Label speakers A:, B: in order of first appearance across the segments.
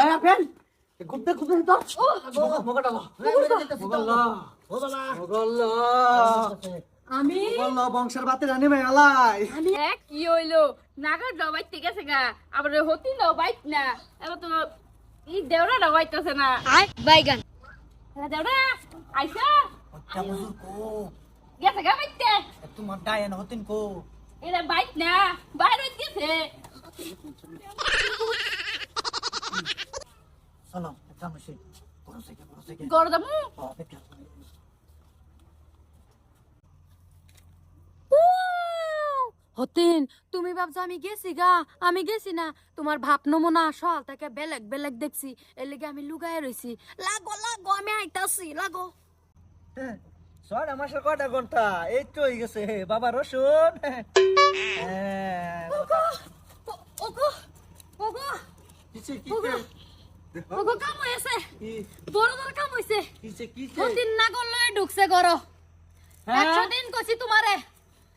A: এই আপেল ঘুরতে ঘুরতে তো মগল্লা
B: আমি
A: বংশের বাতে জানি ভাই আলাই।
B: আমি এক কি হইল? নাগর দবাইতে গেছে গা। আবার হতি দবাইত না। এবার তো ই দেওরা দবাইতেছে না।
C: বাইগান
B: দেওরা আইসা।
A: আচ্ছা বুঝুর কো।
B: গেছে গা বাইতে
A: তোমার ডায়ন হতেন কো।
B: এটা বাইত না। বাইরে গেছে
A: চলো একটা মশি বড় সাইকেল বড় সাইকেল
B: গরদামু
A: অপেক্ষা
C: হতিন তুমি ভাবছ আমি গেছি গা আমি গেছি না তোমার ভাব নমুনা সল তাকে বেলেগ বেলেগ দেখছি এর লেগে আমি লুগায় রইছি লাগো লাগো আমি আইতাছি লাগো
A: ছয়টা মাসের কয়টা ঘণ্টা এই তো হয়ে গেছে বাবা রসুন
C: ওগো ওগো
A: কিছে কিছে
C: ওগো কাম হয়েছে
A: কি
C: বড় বড় কাম হয়েছে
A: কিছে কিছে
C: হতিন না করলে ঢুকছে গরো
A: হ্যাঁ?
C: একশো দিন কছি তোমারে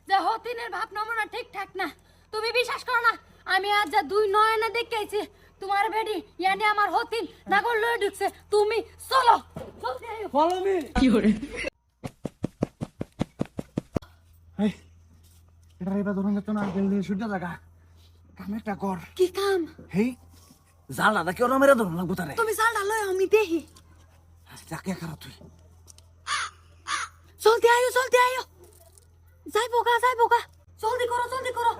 C: যে হতিনের ভাব নমুনা ঠিকঠাক না তুমি বিশ্বাস করো না আমি আজ যা দুই নয়নে দেখেছি তোমার বেডি ইয়ানি আমার হতিন না করলে ঢুকছে তুমি চলো।
A: ফলো মি এই এটা এবার ধরুন তো না গেলে সূর্য জায়গা কাম একটা কর
C: কি কাম?
A: হেই জাল না কেউ না মেরে ধরুন লাগবো তারে।
C: তুমি চালটা লয় আমি দেখি
A: যাকে খারাপ তুই?
C: জলদি আইও জলদি আইও যাই বোকা যাই বোকা। জলদি করো জলদি করো।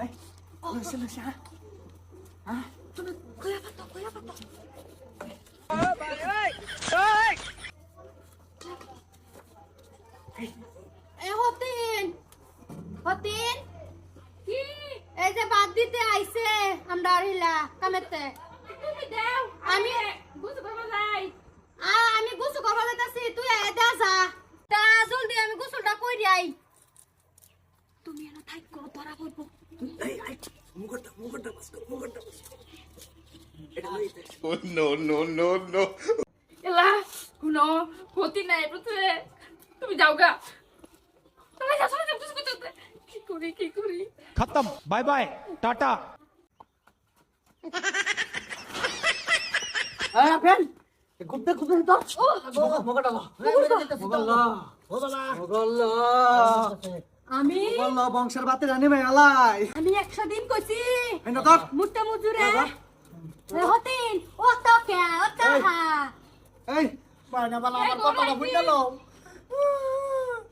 A: লসে লসে হ্যাঁ।
C: তুমি কয়া পাতো কয়া পাতো এ হতিন হতিন
B: কি
C: এই যে বাদ দিতে আইছে আমি গুছু করবা যাই। তুই জলদি আমি গুছুটা কইরি আই। তুমি ধরা
B: করব হতি নাই প্রথমে তুমি যাওগা তুমি যাও চলে কি করি কি করি?
D: খতম বাই
A: বাই টাটা। ঘুরতে ঘুরতে তো।
C: আমি
A: বংশের বাতে জানি ভাই আলাই
C: আমি একশো দিন কইছি।
A: এই না তোর।
C: মুট্টা মুজুরে। হতিন ও তো কে ও তো হা
A: এই বাইনা বালা আমার কথাটা বুঝতে লো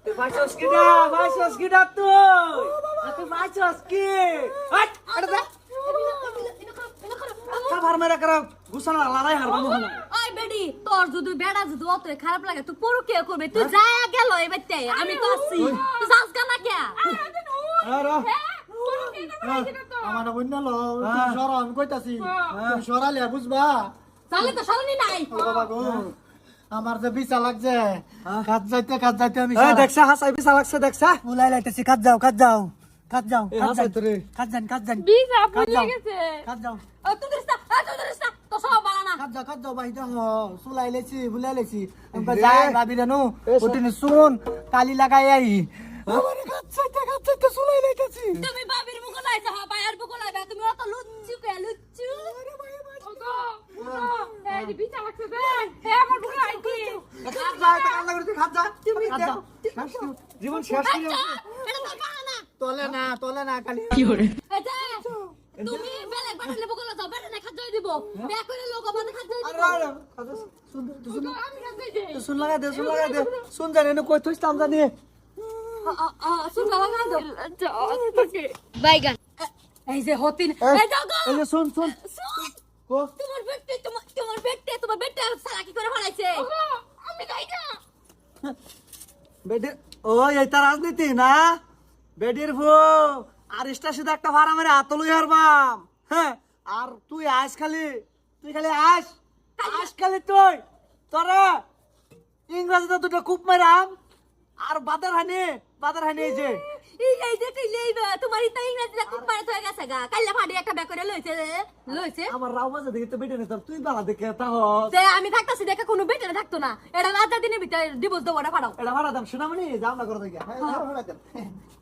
A: তুই ভাইছস কি না ভাইছস কি না তুই তুই ভাইছস কি আরে দে খাবার করা গুছানা লড়াই হারবা মোহন
C: ওই বেডি তোর যদি বেড়া যদি অত খারাপ লাগে তুই পুরো কে করবে? তুই যায় গেল এবারতে আমি তো আছি। তুই যাস কেন কে
A: আরে
E: আমার বন্য লো
A: হ্যাঁ।
E: সর আমি কইতাছি। তুমি সরালে বুঝবা?
C: তাহলে তো সরনি নাই।
E: বাবা গো। আমার যে বিছা লাগছে কাজ যাইতে কাজ যাইতে আমি
A: এই দেখছা হাসাই বিসা লাগছে দেখছা।
E: উলাই লাইতেছি কাজ যাও কাজ যাও কাজ যাও কাজ যান কাজ যান। কাজ
B: ভুলে
E: যাও
B: গেছে
E: কাজ যাও।
C: ও তুই
E: কালি লাগাই আই। আমার কাজ যাইতে কাজ যাইতে সুলাই লাইতেছি।
C: তুমি বাবির মুখ লাইছো হা বাইর মুখ লাইবা তুমি অত লুচ্চু কে লুচ্চু?
B: ওগো ওগো এই যে বিজা লাগছে দে হে আমার বুড়ো আইছি
A: কাজ যা এটা কান্না করতে কাজ যা তুমি
E: কাজ
A: জীবন শেষ করে
C: এটা তো কানা
E: তলে না তলে না কালি।
C: তুমি বেলে মুখ লাইছো বেলে না খাজই দিব। বে করে লোক আমাদের খাজই দিব
A: আরে আরে কাজ শুন শুন
B: ওগো আমি কাছে যাই
A: শুন লাগা দে শুন লাগা দে। শুন জানে না কই থইতাম জানি।
C: আ আ আ শুন লাগা দাও। বাইগান এই যে হতিন। এই যাও
A: এই যে শুন শুন।
C: শুন,
A: কো।
C: তোমার বেটে তোমার তোমার বেটে তোমার বেটে সারা কি করে ফলাইছে
B: ওগো আমি যাই না।
A: বেডি ও এইটা রাজনীতি না? বেডির ফু আর ইস্টা সিধা একটা ভাড়া মেরে হাত লই হারবাম। হ্যাঁ? আর তুই আস খালি তুই খালি আস আস খালি তুই। তোরা ইংরেজিতে দুটো কূপ মেরাম আর বাদের হানি বাদের হানি এই যে।
C: এই তোমার ইতা ইংরেজিতে খুব মারে তো গেছে গা। কাইলা ফাড়ি একটা বে করে লইছে লইছে।
A: আমার রাও মাঝে দেখে তো বেটে নিতাম তুই বালা দেখে
C: যে আমি থাকতাছি দেখে কোনো বেটে থাকতো না। এটা রাজা দিনের ভিতরে ডিভোর্স দেবো না ফাড়াও।
A: এটা ভাড়া দাম শোনামনি যাও না করে দেখে হ্যাঁ। ভাড়া দাম।